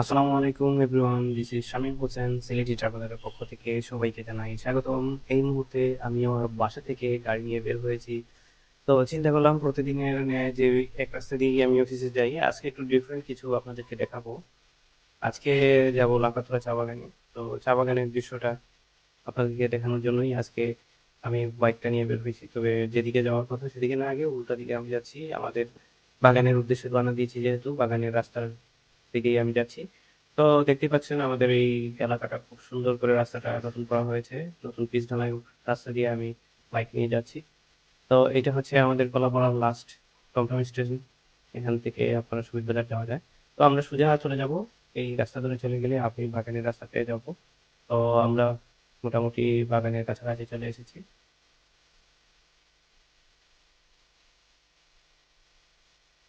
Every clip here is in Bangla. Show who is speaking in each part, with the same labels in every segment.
Speaker 1: আসসালামু আলাইকুম everyone this is Shamim Hossain Sylheti ট্রাভেলারের পক্ষ থেকে সবাইকে জানাই স্বাগতম। এই মুহূর্তে আমি আমার বাসা থেকে গাড়ি নিয়ে বের হয়েছি। তো চিন্তা করলাম প্রতিদিনের যে এক রাস্তা দিয়ে আমি অফিসে যাই, আজকে একটু ডিফারেন্ট কিছু আপনাদেরকে দেখাবো। আজকে যাব লাকাতরা চা বাগানে। তো চা বাগানের দৃশ্যটা আপনাদেরকে দেখানোর জন্যই আজকে আমি বাইকটা নিয়ে বের হয়েছি। তবে যেদিকে যাওয়ার কথা সেদিকে না, আগে উল্টা দিকে আমি যাচ্ছি। আমাদের বাগানের উদ্দেশ্যে রওনা দিয়েছি যেহেতু বাগানের রাস্তার দিকেই আমি যাচ্ছি। তো দেখতে পাচ্ছেন আমাদের এই এলাকাটা খুব সুন্দর করে রাস্তাটা নতুন করা হয়েছে। নতুন পিচ ঢালাই রাস্তা দিয়ে আমি বাইক নিয়ে যাচ্ছি। তো এটা হচ্ছে আমাদের কলাপাড়ার লাস্ট টমটম স্টেশন এখান থেকে আপনারা সুবিধাবাজার যাওয়া যায়। তো আমরা সোজা চলে যাব। এই রাস্তা ধরে চলে গেলে আপনি বাগানের রাস্তা পেয়ে যাব। তো আমরা মোটামুটি বাগানের কাছাকাছি চলে এসেছি।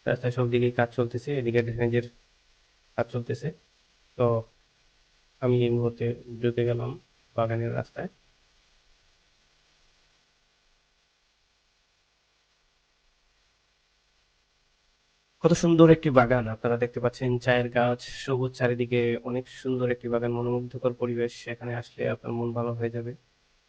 Speaker 1: রাস্তায় সব দিকে কাজ চলতেছে। এদিকে ড্রেনেজের কাজ চলতেছে। তো আমি এই মুহূর্তে ঢুকে গেলাম বাগানের রাস্তায়। কত সুন্দর একটি বাগান। আপনারা দেখতে পাচ্ছেন চায়ের গাছ, সবুজ চারিদিকে অনেক সুন্দর একটি বাগান, মনোমুগ্ধকর পরিবেশ। সেখানে আসলে আপনার মন ভালো হয়ে যাবে।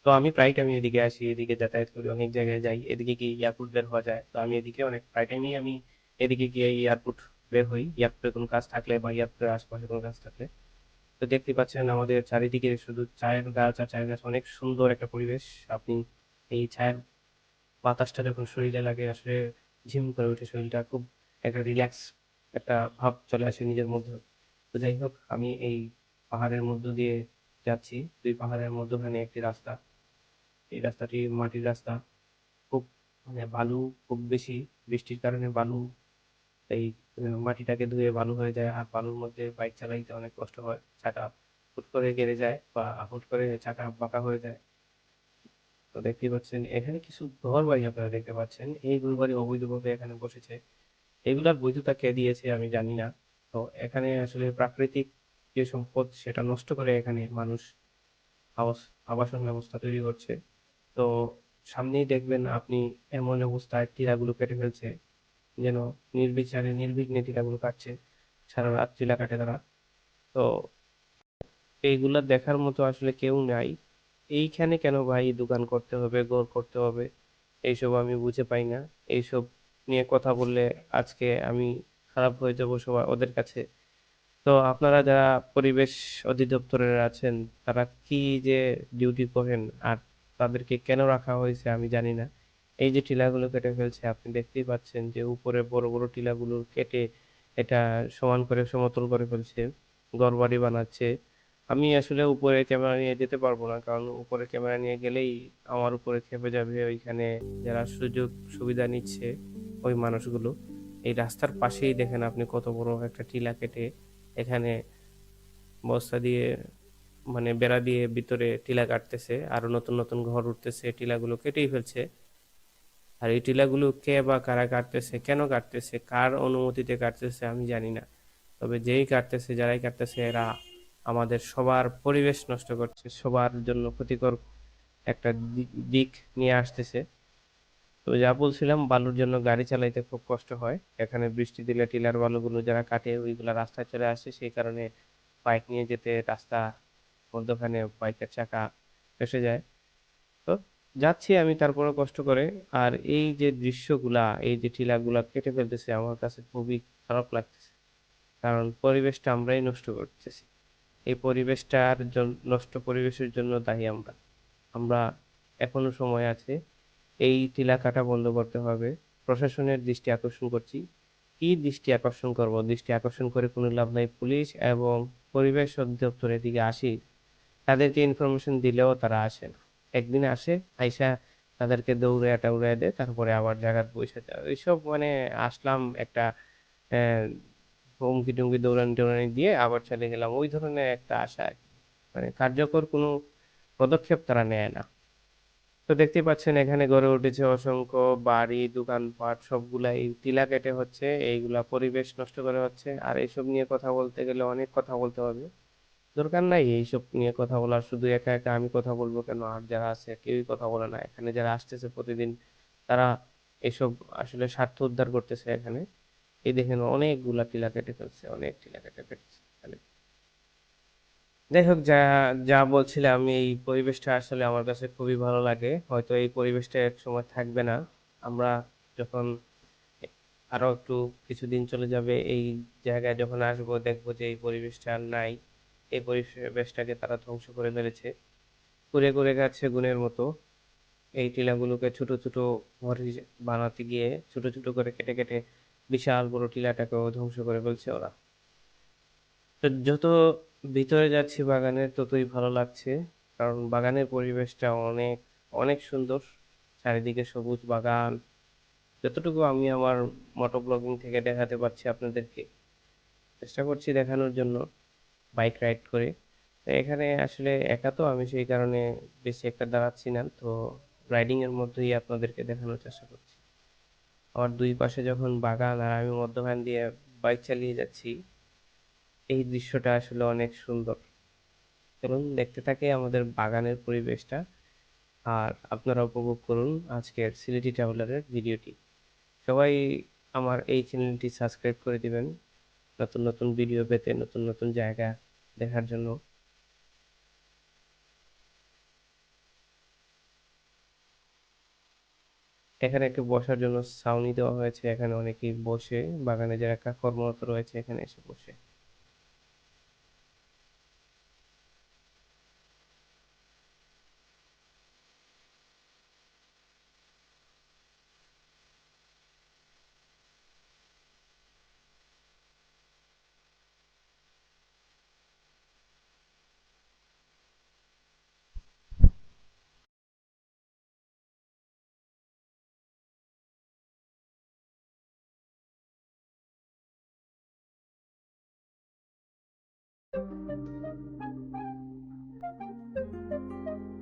Speaker 1: তো আমি প্রায় টাইমে এদিকে আসি, এদিকে যাতায়াত করি, অনেক জায়গায় যাই। এদিকে গিয়ে এয়ারপোর্ট বের হওয়া যায়। তো আমি এদিকে অনেক, প্রায় টাইমই আমি এদিকে গিয়ে এয়ারপোর্ট বের হই এয়ারপোর্টে কোনো কাজ থাকলে বা এয়ারপোর্টের আশেপাশে কোনো কাজ থাকলে। তো দেখতে পাচ্ছেন আমাদের চারিদিকে শুধু চায়ের গাছ আর চায়ের গাছ, অনেক সুন্দর একটা পরিবেশ। আপনি এই চায়ের বাতাসটা যখন শরীরে লাগে, আসলে ঝিম করে ওঠে শরীরটা খুব একটা রিল্যাক্স একটা ভাব চলে আসে নিজের মধ্যে। তো যাই হোক, আমি এই পাহাড়ের মধ্য দিয়ে যাচ্ছি। দুই পাহাড়ের মধ্যখানে একটি রাস্তা। এই রাস্তাটি মাটির রাস্তা। খুব মানে বালু, খুব বেশি বৃষ্টির কারণে বালু এই মাটিটাকে ধুয়ে বালু হয়ে যায় আর বালুর মধ্যে বাইক চালাইতে অনেক কষ্ট হয়। চাকা হুট করে গেড়ে যায় বা হুট করে চাকা বাঁকা হয়ে যায়। তো দেখতেই পাচ্ছেন, এখানে কিছু ঘর বাড়ি আপনারা দেখতে পাচ্ছেন। এই ঘর বাড়ি অবৈধভাবে এখানে বসেছে। এগুলার বৈধতা কে দিয়েছে আমি জানি না। তো এখানে আসলে প্রাকৃতিক যে সম্পদ, সেটা নষ্ট করে এখানে মানুষ আবাস, আবাসন ব্যবস্থা তৈরি করছে। তো সামনেই দেখবেন আপনি এমন অবস্থায় টিলাগুলো কেটে ফেলছে। যেন নির্বিচারে নির্বিঘ্নে টিলাগুলো কাটছে, সারা রাত টিলা কাটে তারা। তো এইগুলা দেখার মতো আসলে কেউ নাই। এইখানে কেন ভাই দোকান করতে হবে ঘর করতে হবে, এইসব আমি বুঝে পাই না। এইসব নিয়ে কথা বললে আজকে আমি খারাপ হয়ে যাব সবার, ওদের কাছে। তো আপনারা যারা পরিবেশ অধিদপ্তরের আছেন, তারা কি যে ডিউটি করেন, আর তাদেরকে কেন রাখা হয়েছে আমি জানি না। এই যে টিলাগুলো কেটে ফেলছে, আপনি দেখতেই পাচ্ছেন যে উপরে বড় বড় টিলাগুলো কেটে এটা সমান করে, সমতল করে ফেলছে, ঘরবাড়ি বানাচ্ছে। আমি আসলে উপরে ক্যামেরা নিয়ে যেতে পারব না, কারণ উপরে ক্যামেরা নিয়ে গেলেই আমার উপরে খেপে যাবে ওইখানে যারা সুযোগ সুবিধা নিচ্ছে ওই মানুষগুলো। এই রাস্তার পাশেই দেখেন আপনি কত বড় একটা টিলা কেটে এখানে বস্তা দিয়ে মানে বেড়া দিয়ে ভিতরে টিলা কাটতেছে আরও নতুন নতুন ঘর উঠতেছে, টিলাগুলো কেটেই ফেলছে। আর এই টিলাগুলো কে বা কারা কাটতেছে, কেন কাটতেছে, কার অনুমতিতে কাটতেছে আমি জানি না। তবে যেই কাটতেছে, যারাই কাটতেছে, এরা আমাদের সবার পরিবেশ নষ্ট করছে, সবার জন্য ক্ষতিকর একটা দিক নিয়ে আসতেছে। তো যা বলছিলাম, বালুর জন্য গাড়ি চালাইতে খুব কষ্ট হয়। এখানে বৃষ্টি দিলে টিলার বালুগুলো যারা কাটে, ওইগুলো রাস্তায় চলে আসে। সেই কারণে বাইক নিয়ে যেতে রাস্তা মধ্যখানে বাইকের চাকা ফেসে যায়। তো যাচ্ছি আমি তারপরে কষ্ট করে। আর এই যে দৃশ্যগুলা, এই যে টিলাগুলা কেটে ফেলতেছে, আমার কাছে খুবই খারাপ লাগতেছে। কারণ পরিবেশটা আমরাই নষ্ট করতেছি। এই পরিবেশটার নষ্ট পরিবেশের জন্য দায়ী আমরা। আমরা এখনও সময় আছে, এই টিলা কাটা বন্ধ করতে হবে। প্রশাসনের দৃষ্টি আকর্ষণ করছি। কি দৃষ্টি আকর্ষণ করব? দৃষ্টি আকর্ষণ করে কোনো লাভ নাই পুলিশ এবং পরিবেশ অধিদপ্তরের দিকে আসি। তাদেরকে ইনফরমেশন দিলেও তারা আসে না। একদিন আসে, আইসা তাদেরকে দৌড়ে টাউড়ে দেয়, তারপরে আবার জায়গায় বসে যায়। ওইসব মানে আসলাম একটা হুমকি টুমকি দৌড়ানি টৌড়ানি দিয়ে আবার চলে গেলাম। ওই ধরনের একটা আশা আর। মানে কার্যকর কোনো পদক্ষেপ তারা নেয় না। তো দেখতে পাচ্ছেন এখানে গড়ে উঠেছে অসংখ্য বাড়ি, দোকানপাট, সবগুলাই টিলা কেটে হচ্ছে, এইগুলা পরিবেশ নষ্ট করে হচ্ছে। আর এইসব নিয়ে কথা বলতে গেলে অনেক কথা বলতে হবে। দরকার নাই এইসব নিয়ে কথা বলার। শুধু একা একা আমি কথা বলব কেন? আর যারা আছে কেউই কথা বলে না। এখানে যারা আসতেছে প্রতিদিন, তারা এসব আসলে স্বার্থ উদ্ধার করতেছে এখানে। এই দেখেন অনেকগুলা টিলা কেটে ফেলছে, অনেক টিলা কেটে ফেলছে যাই হোক, যা যা বলছিলাম, এই পরিবেশটা আসলে আমার কাছে খুবই ভালো লাগে। হয়তো এই পরিবেশটা এক সময় থাকবে না। আমরা যখন আরও একটু কিছুদিন চলে যাবে, এই জায়গায় যখন আসব, দেখব যে এই পরিবেশটা আর নাই। এই পরিবেশটাকে তারা ধ্বংস করে ফেলেছে কুড়ে কুড়ে গেছে গুণের মতো এই টিলাগুলোকে ছোট ছোট ঘর বানাতে গিয়ে ছোট ছোট করে কেটে কেটে বিশাল বড় টিলাটাকেও ধ্বংস করে ফেলছে ওরা। তো যত ভিতরে যাচ্ছি বাগানের ততই ভালো লাগছে, কারণ বাগানের পরিবেশটা অনেক অনেক সুন্দর। চারিদিকে সবুজ বাগান। যতটুকু আমি আমার মোটো ব্লগিং থেকে দেখাতে পারছি আপনাদেরকে। চেষ্টা করছি দেখানোর জন্য। বাইক রাইড করে। তো এখানে আসলে একা তো, আমি সেই কারণে বেশি একটা দাঁড়াচ্ছি না। তো রাইডিং এর মধ্যেই আপনাদেরকে দেখানোর চেষ্টা করছি। আমার দুই পাশে যখন বাগান আর আমি মধ্যখান দিয়ে বাইক চালিয়ে যাচ্ছি, এই দৃশ্যটা আসলে অনেক সুন্দর। চলুন দেখতে থাকে আমাদের বাগানের পরিবেশটা। আর আপনারা উপভোগ করুন আজকের সিলেটি ট্রাভেলারের ভিডিওটি সবাই আমার এই চ্যানেলটি সাবস্ক্রাইব করে দিবেন। নতুন নতুন ভিডিও পেতে, নতুন নতুন জায়গা দেখার জন্য। এখানে একটু বসার জন্য ছাউনি দেওয়া হয়েছে। এখানে অনেকেই বসে। বাগানে যারা কাজকর্মরত রয়েছে, এখানে এসে বসে। Thank you.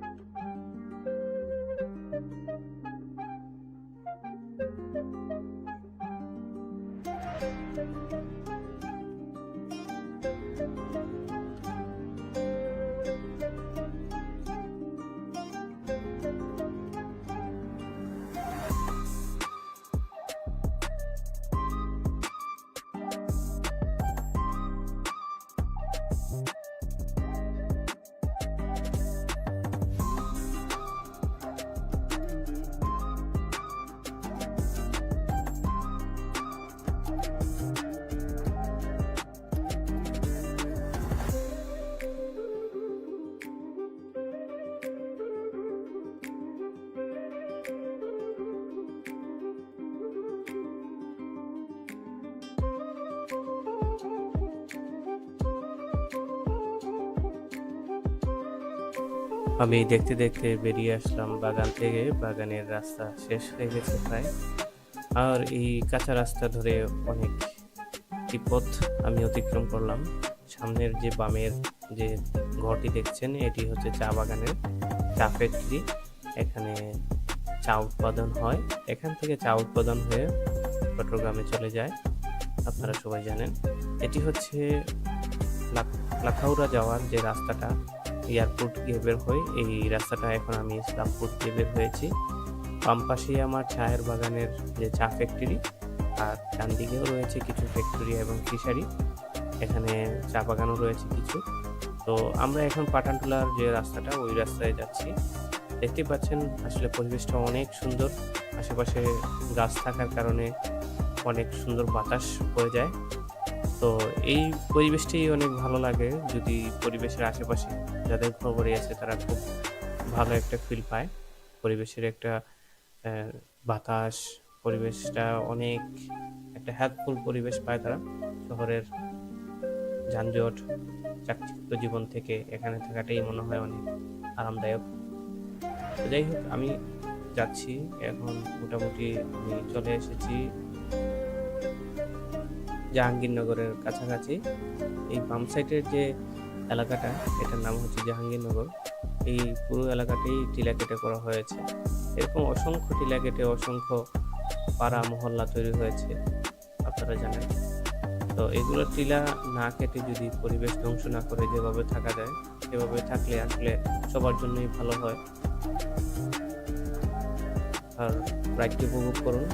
Speaker 1: আমি দেখতে দেখতে বেরিয়ে আসলাম বাগান থেকে। বাগানের রাস্তা শেষ হয়ে গেছে প্রায়। আর এই কাঁচা রাস্তা ধরে অনেক পথ আমি অতিক্রম করলাম। সামনের যে বামের যে ঘরটি দেখছেন, এটি হচ্ছে চা বাগানের চা ফ্যাক্টরি এখানে চা উৎপাদন হয়। এখান থেকে চা উৎপাদন হয়ে চট্টগ্রামে চলে যায়। আপনারা সবাই জানেন। এটি হচ্ছে লাখ- লাখাউড়া যাওয়ার যে রাস্তাটা এয়ারপোর্ট গিয়ে বের হই। এই রাস্তাটা এখন আমি ইসলামপুর দিয়ে বের হয়েছি। বাম পাশেই আমার চায়ের বাগানের যে চা ফ্যাক্টরি আর ডান দিকেও রয়েছে কিছু ফ্যাক্টরি এবং ফিশারি এখানে চা বাগানও রয়েছে কিছু। তো আমরা এখন পাঠানটুলার যে রাস্তাটা, ওই রাস্তায় যাচ্ছি। দেখতে পাচ্ছেন, আসলে পরিবেশটা অনেক সুন্দর। আশেপাশে গাছ থাকার কারণে অনেক সুন্দর বাতাস হয়ে যায়। তো এই পরিবেশটি অনেক ভালো লাগে যদি পরিবেশের আশেপাশে যাদের ঘর বাড়ি আছে, তারা খুব ভালো একটা ফিল পায়। পরিবেশের একটা বাতাস, পরিবেশটা অনেক একটা হেল্পফুল পরিবেশ পায় তারা। শহরের যানজট চাকচিক্য জীবন থেকে এখানে থাকাটাই মনে হয় অনেক আরামদায়ক। তো যাই হোক, আমি যাচ্ছি। এখন মোটামুটি আমি চলে এসেছি জাহাঙ্গীরনগরের কাছাকাছি। এই বাম সাইডের যে এলাকাটা, এটার নাম হচ্ছে জাহাঙ্গীরনগর। এই পুরো এলাকাটাই টিলা কেটে করা হয়েছে। এরকম অসংখ্য টিলা কেটে অসংখ্য পাড়া, মহল্লা তৈরি হয়েছে, আপনারা জানেন। তো এগুলো টিলা না কেটে যদি পরিবেশ ধ্বংস না করে যেভাবে থাকা যায়, সেভাবে থাকলে আসলে সবার জন্যই ভালো হয়। আর রাইডটি উপভোগ করুন।